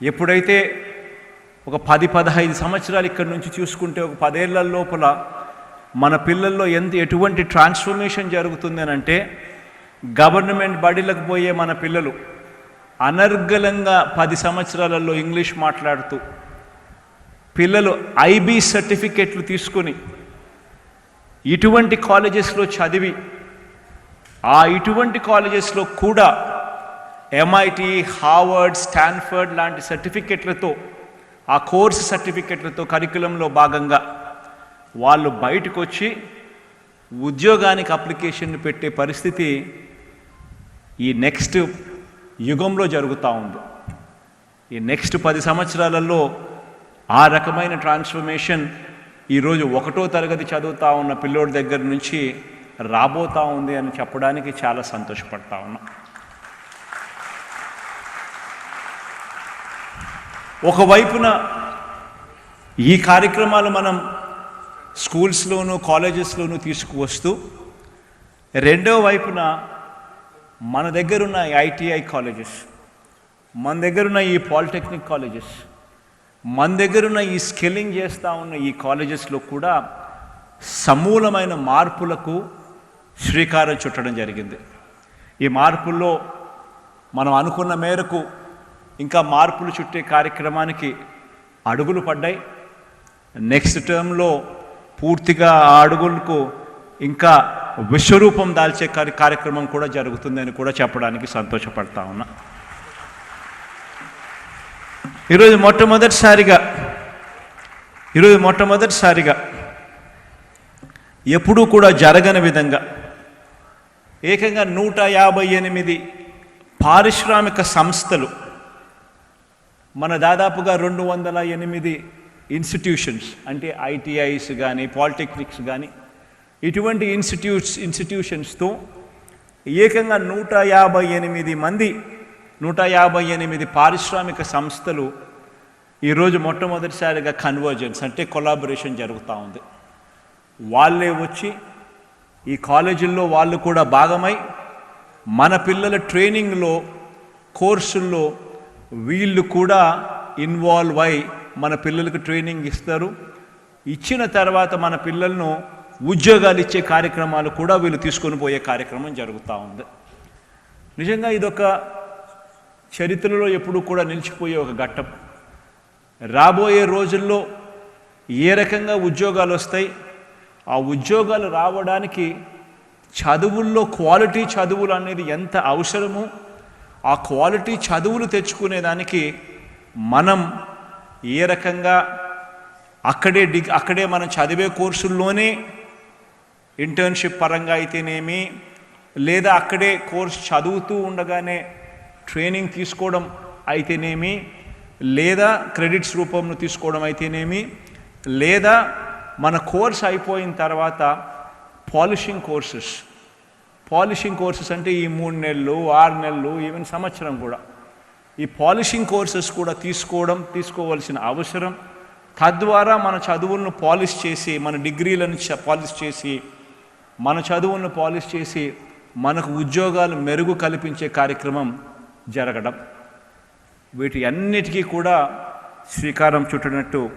ఎప్పుడైతే ఒక పది పదహైదు సంవత్సరాలు ఇక్కడి నుంచి చూసుకుంటే ఒక పదేళ్ళ లోపల మన పిల్లల్లో ఎంత ఎటువంటి ట్రాన్స్ఫర్మేషన్ జరుగుతుంది అని అంటే గవర్నమెంట్ బడిలకు పోయే మన పిల్లలు అనర్గళంగా పది సంవత్సరాలలో ఇంగ్లీష్ మాట్లాడుతూ పిల్లలు ఐబీ సర్టిఫికెట్లు తీసుకొని ఇటువంటి కాలేజెస్లో చదివి ఆ ఇటువంటి కాలేజెస్లో కూడా ఎంఐటి హార్వర్డ్ స్టాన్ఫర్డ్ లాంటి సర్టిఫికెట్లతో ఆ కోర్సు సర్టిఫికెట్లతో కరికులంలో భాగంగా వాళ్ళు బయటకు వచ్చి ఉద్యోగానికి అప్లికేషన్ పెట్టే పరిస్థితి ఈ నెక్స్ట్ యుగంలో జరుగుతూ ఉంది. ఈ నెక్స్ట్ పది సంవత్సరాలలో ఆ రకమైన ట్రాన్స్ఫర్మేషన్ ఈరోజు ఒకటో తరగతి చదువుతూ ఉన్న పిల్లోడి దగ్గర నుంచి రాబోతా ఉంది అని చెప్పడానికి చాలా సంతోషపడతా ఉన్నా. ఒకవైపున ఈ కార్యక్రమాలు మనం స్కూల్స్లోను కాలేజెస్లోనూ తీసుకువస్తూ రెండో వైపున మన దగ్గరున్న ఐటీఐ కాలేజెస్ మన దగ్గరున్న ఈ పాలిటెక్నిక్ కాలేజెస్ మన దగ్గరున్న ఈ స్కిల్లింగ్ చేస్తూ ఉన్న ఈ కాలేజెస్లో కూడా సమూలమైన మార్పులకు శ్రీకారం చుట్టడం జరిగింది. ఈ మార్పుల్లో మనం అనుకున్న మేరకు ఇంకా మార్పులు చుట్టే కార్యక్రమానికి అడుగులు పడ్డాయి. నెక్స్ట్ టర్మ్లో పూర్తిగా ఆ అడుగులకు ఇంకా విశ్వరూపం దాల్చే కార్య కార్యక్రమం కూడా జరుగుతుందని కూడా చెప్పడానికి సంతోషపడతా ఉన్నా. ఈరోజు మొట్టమొదటిసారిగా ఈరోజు మొట్టమొదటిసారిగా ఎప్పుడూ కూడా జరగని విధంగా ఏకంగా నూట యాభై ఎనిమిది పారిశ్రామిక సంస్థలు మన దాదాపుగా రెండు వందల ఎనిమిది ఇన్స్టిట్యూషన్స్ అంటే ఐటీఐస్ కానీ పాలిటెక్నిక్స్ కానీ ఇటువంటి ఇన్స్టిట్యూట్స్ ఇన్స్టిట్యూషన్స్తో ఏకంగా నూట యాభై ఎనిమిది మంది నూట యాభై ఎనిమిది పారిశ్రామిక సంస్థలు ఈరోజు మొట్టమొదటిసారిగా కన్వర్జెన్స్ అంటే కొలాబరేషన్ జరుగుతూ ఉంది. వాళ్ళే వచ్చి ఈ కాలేజీల్లో వాళ్ళు కూడా భాగమై మన పిల్లల ట్రైనింగ్లో కోర్సుల్లో వీళ్ళు కూడా ఇన్వాల్వ్ అయి మన పిల్లలకు ట్రైనింగ్ ఇస్తారు. ఇచ్చిన తర్వాత మన పిల్లలను ఉద్యోగాలు ఇచ్చే కార్యక్రమాలు కూడా వీళ్ళు తీసుకొని పోయే కార్యక్రమం జరుగుతూ ఉంది. నిజంగా ఇదొక చరిత్రలో ఎప్పుడూ కూడా నిలిచిపోయే ఒక ఘట్టం. రాబోయే రోజుల్లో ఏ రకంగా ఉద్యోగాలు వస్తాయి? ఆ ఉద్యోగాలు రావడానికి చదువుల్లో క్వాలిటీ చదువులు అనేది ఎంత అవసరమో? ఆ క్వాలిటీ చదువులు తెచ్చుకునేదానికి మనం ఏ రకంగా అక్కడే డిగ్ అక్కడే మనం చదివే కోర్సుల్లోనే ఇంటర్న్షిప్ పరంగా అయితేనేమి లేదా అక్కడే కోర్స్ చదువుతూ ఉండగానే ట్రైనింగ్ తీసుకోవడం అయితేనేమి లేదా క్రెడిట్స్ రూపంలో తీసుకోవడం అయితేనేమి లేదా మన కోర్స్ అయిపోయిన తర్వాత పాలిషింగ్ కోర్సెస్ పాలిషింగ్ కోర్సెస్ అంటే ఈ మూడు నెలలు ఆరు నెలలు ఈవెన్ సంవత్సరం కూడా. ఈ పాలిషింగ్ కోర్సెస్ కూడా తీసుకోవడం తీసుకోవాల్సిన అవసరం. తద్వారా మన చదువులను పాలిష్ చేసి మన డిగ్రీలను చ- పాలిష్ చేసి మన చదువులను పాలిష్ చేసి మనకు ఉద్యోగాలు మెరుగు కల్పించే కార్యక్రమం జరగడం. వీటి అన్నిటికీ కూడా శ్రీకారం చుట్టినట్టు